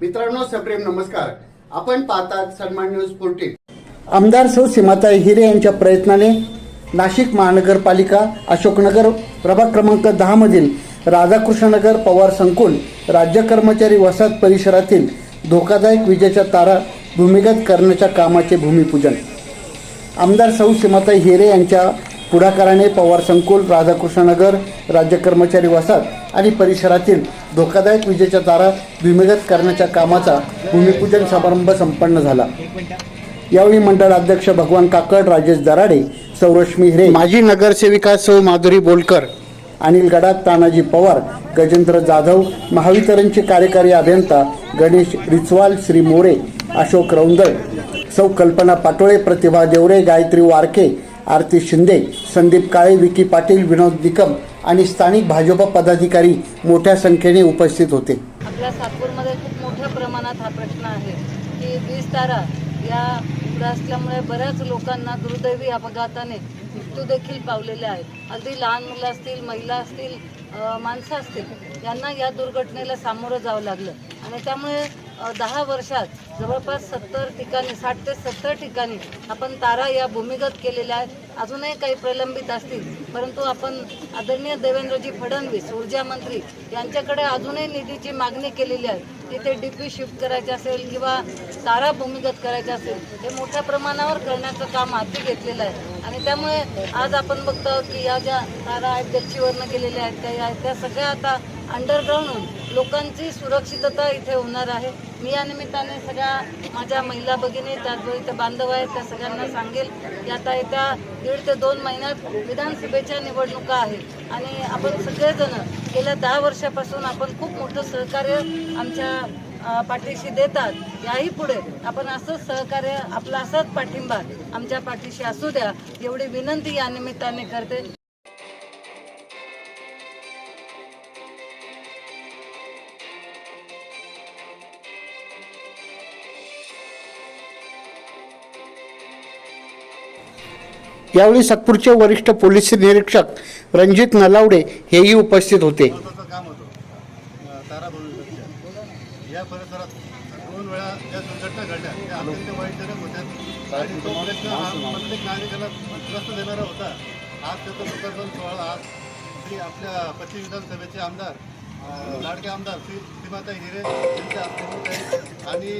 मित्रांनो सप्रेम नमस्कार. आपण पाहतात सन्मान न्यूज फोर्टीन आमदार सौ सीमाताई हिरे यांच्या प्रयत्नाने नाशिक महानगरपालिका अशोकनगर प्रभाग क्रमांक दहा मधील राधाकृष्णनगर पवार संकुल राज्य कर्मचारी वसाहत परिसरातील धोकादायक विजेच्या तारा भूमिगत करण्याच्या कामाचे भूमिपूजन. आमदार सौ सीमाताई हिरे यांच्या पुढाकाराने पवार संकुल राधाकृष्णनगर राज्य कर्मचारी वसाहत आणि परिसरातील धोकादायक विजेच्या तारा भूमिगत करण्याच्या कामाचा भूमिपूजन समारंभ संपन्न झाला. यावेळी मंडळ अध्यक्ष भगवान काकड राजेश दराडे सौरश्मी हिरे माजी नगरसेविका सौ माधुरी बोलकर अनिल गडात तानाजी पवार गजेंद्र जाधव महावितरणचे कार्यकारी अभियंता गणेश रिचवाल श्री मोरे अशोक रौंदळ सौ कल्पना पाटोळे प्रतिभा देवरे गायत्री वारके आरती शिंदे संदीप काळे विकी पाटील विनोद निकम आणि स्थानिक भाजप पदाधिकारी मोठ्या संख्येने उपस्थित होते. आपल्या सातपूरमध्ये खूप मोठ्या प्रमाणात हा प्रश्न आहे की वीज तारा या असल्यामुळे बऱ्याच लोकांना दुर्दैवी अपघाताने मृत्यू देखील पावलेले आहेत. अगदी लहान मुलं असतील महिला असतील माणसं असतील यांना या दुर्घटनेला सामोरं जावं लागलं. आणि त्यामुळे दहा वर्षात जवळपास सत्तर ठिकाणी साठ ते सत्तर ठिकाणी आपण तारा या भूमिगत केलेल्या आहेत. अजूनही काही प्रलंबित असतील. परंतु आपण आदरणीय देवेंद्रजी फडणवीस ऊर्जा मंत्री यांच्याकडे अजूनही निधीची मागणी केलेली आहे. तिथे डीपी शिफ्ट करायचे असेल किंवा तारा भूमिगत करायचे असेल हे मोठ्या प्रमाणावर करण्याचं काम हाती घेतलेलं आहे. आणि त्यामुळे आज आपण बघतो की या ज्या तारा आहेत गच्चीवरनं गेलेल्या आहेत काही आहेत त्या सगळ्या आता अंडरग्राऊंड होऊन लोकांची सुरक्षितता इथे होणार आहे. मी या निमित्ताने सगळ्या माझ्या महिला भगिनी त्याचबरोबर इथे बांधव आहेत त्या सगळ्यांना सांगेल की आता येत्या दीड ते दोन महिन्यात विधानसभेच्या निवडणुका आहेत. आणि आपण सगळेजण गेल्या दहा वर्षापासून आपण खूप मोठं सहकार्य आमच्या पाठीशी देतात. याही पुढे आपण असंच सहकार्य आपला असाच पाठिंबा आमच्या पाठीशी असू द्या. एवढी विनंती या निमित्ताने करते. यावेळी सातपूरचे वरिष्ठ पोलीस निरीक्षक रणजित नलावडे हेही उपस्थित होते. महत्त्वाचं काम होतं अं, या परिसरात दोन वेळा ज्या दुर्घटना घडल्या त्या अत्यंत वाईटजनक होत्या आणि तो प्रयत्न हा प्रत्येक नागरिकाला त्रस्त देणारा होता आज त्याचा लोकार्पण सोहळा आज श्री आपल्या पश्चिम विधानसभेचे आमदार लाडके आमदार श्री सीमाताई हिरे यांच्या आणि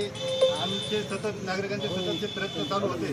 आमचे सतत नागरिकांचे सततचे प्रयत्न चालू होते.